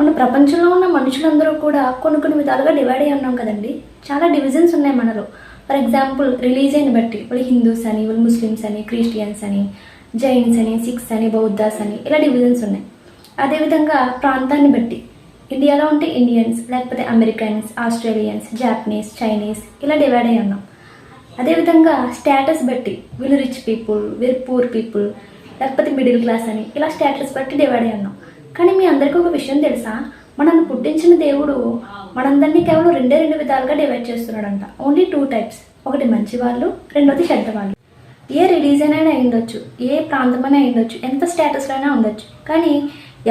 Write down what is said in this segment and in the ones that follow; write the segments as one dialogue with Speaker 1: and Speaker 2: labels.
Speaker 1: మన ప్రపంచంలో ఉన్న మనుషులందరూ కూడా కొన్ని కొన్ని విధాలుగా డివైడ్ అయి ఉన్నాం కదండి. చాలా డివిజన్స్ ఉన్నాయి మనలో. ఫర్ ఎగ్జాంపుల్ రిలీజియన్ బట్టి వాళ్ళు హిందూస్ అని వాళ్ళు ముస్లిమ్స్ అని క్రిస్టియన్స్ అని జైన్స్ అని సిక్స్ అని బౌద్ధాస్ అని ఇలా డివిజన్స్ ఉన్నాయి. అదేవిధంగా ప్రాంతాన్ని బట్టి ఇండియాలో ఉంటే ఇండియన్స్ లేకపోతే అమెరికన్స్ ఆస్ట్రేలియన్స్ జాపనీస్ చైనీస్ ఇలా డివైడ్ అయి ఉన్నాం. అదేవిధంగా స్టేటస్ బట్టి వీళ్ళు రిచ్ పీపుల్ వీళ్ళు పూర్ పీపుల్ లేకపోతే మిడిల్ క్లాస్ అని ఇలా స్టేటస్ బట్టి డివైడ్ అయి ఉన్నాం. కానీ మీ అందరికీ ఒక విషయం తెలుసా? మనల్ని పుట్టించిన దేవుడు మనందరినీ కేవలం రెండే రెండు విధాలుగా డివైడ్ చేస్తున్నాడంట. ఓన్లీ టూ టైప్స్ ఒకటి మంచి వాళ్ళు రెండోది చెడ్డ వాళ్ళు ఏ రిలీజన్ అయినా ఉండొచ్చు ఏ ప్రాంతమైనా అయి ఉండొచ్చు ఎంత స్టేటస్లో అయినా ఉండొచ్చు. కానీ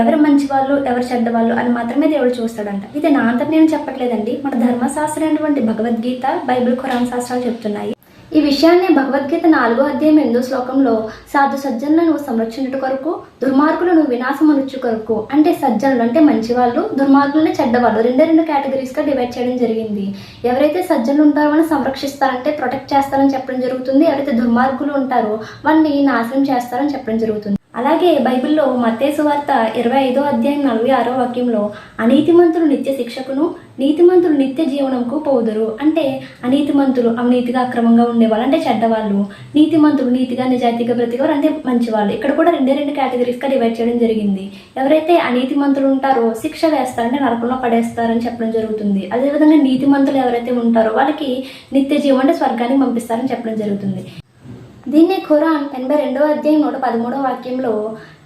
Speaker 1: ఎవరు మంచి వాళ్ళు ఎవరు చెడ్డ వాళ్ళు అని మాత్రమే దేవుడు చూస్తాడంట. ఇది నా అంతా నేను చెప్పట్లేదండి. మన ధర్మశాస్త్రం అయినటువంటి భగవద్గీత బైబిల్ ఖురాన్ శాస్త్రాలు చెప్తున్నాయి. ఈ విషయాన్ని భగవద్గీత నాలుగో అధ్యాయం ఎనిమిదో శ్లోకంలో సాధు సజ్జనులను సంరక్షించుట కొరకు దుర్మార్గులను వినాశమనుచు కొరకు అంటే సజ్జనులు అంటే మంచివాళ్ళు దుర్మార్గులను చెడ్డవాళ్ళు రెండే రెండు కేటగిరీస్గా డివైడ్ చేయడం జరిగింది. ఎవరైతే సజ్జనులు ఉంటారో వాళ్ళని సంరక్షిస్తారంటే ప్రొటెక్ట్ చేస్తారని చెప్పడం జరుగుతుంది. ఎవరైతే దుర్మార్గులు ఉంటారో వాళ్ళని నాశనం చేస్తారని చెప్పడం జరుగుతుంది. అలాగే బైబిల్లో మత్తేసు వార్త ఇరవై ఐదో అధ్యాయం నలభై ఆరో వాక్యంలో అనీతిమంతులు నిత్య శిక్షకును నీతిమంతులు నిత్య జీవనంకు పోదురు. అంటే అనీతిమంతులు అవినీతిగా అక్రమంగా ఉండేవాళ్ళు. అంటే చెడ్డవాళ్ళు. నీతిమంతులు నీతిగా నిజాయితీగా బ్రతికేవారు. అంటే మంచివాళ్ళు. ఇక్కడ కూడా రెండే రెండు కేటగిరీస్గా డివైడ్ చేయడం జరిగింది. ఎవరైతే అనీతిమంతులు ఉంటారో శిక్ష వేస్తారంటే నరకంలో పడేస్తారని చెప్పడం జరుగుతుంది. అదేవిధంగా నీతిమంతులు ఎవరైతే ఉంటారో వాళ్ళకి నిత్య జీవం అంటే స్వర్గానికి పంపిస్తారని చెప్పడం జరుగుతుంది. దీన్నే ఖురాన్ ఎనభై రెండవ అధ్యాయం నూట పదమూడవ వాక్యంలో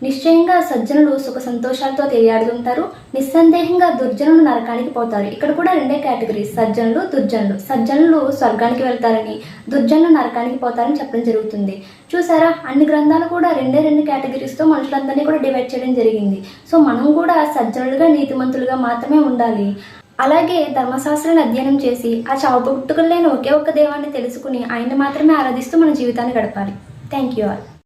Speaker 1: నిశ్చయంగా సజ్జనులు సుఖ సంతోషాలతో తెలియాడుతుంటారు నిస్సందేహంగా దుర్జనులు నరకానికి పోతారు. ఇక్కడ కూడా రెండే కేటగిరీ. సజ్జనులు దుర్జనులు. సజ్జనులు స్వర్గానికి వెళ్తారని దుర్జనులు నరకానికి పోతారని చెప్పడం జరుగుతుంది. చూసారా? అన్ని గ్రంథాలు కూడా రెండే రెండు కేటగిరీస్తో మనుషులందరినీ కూడా డివైడ్ చేయడం జరిగింది. సో మనం కూడా సజ్జనులుగా నీతిమంతులుగా మాత్రమే ఉండాలి. అలాగే ధర్మశాస్త్రాన్ని అధ్యయనం చేసి ఆ చావు లేని ఒకే ఒక్క దేవాన్ని తెలుసుకుని ఆయన్ని మాత్రమే ఆరాధిస్తూ మన జీవితాన్ని గడపాలి. Thank you all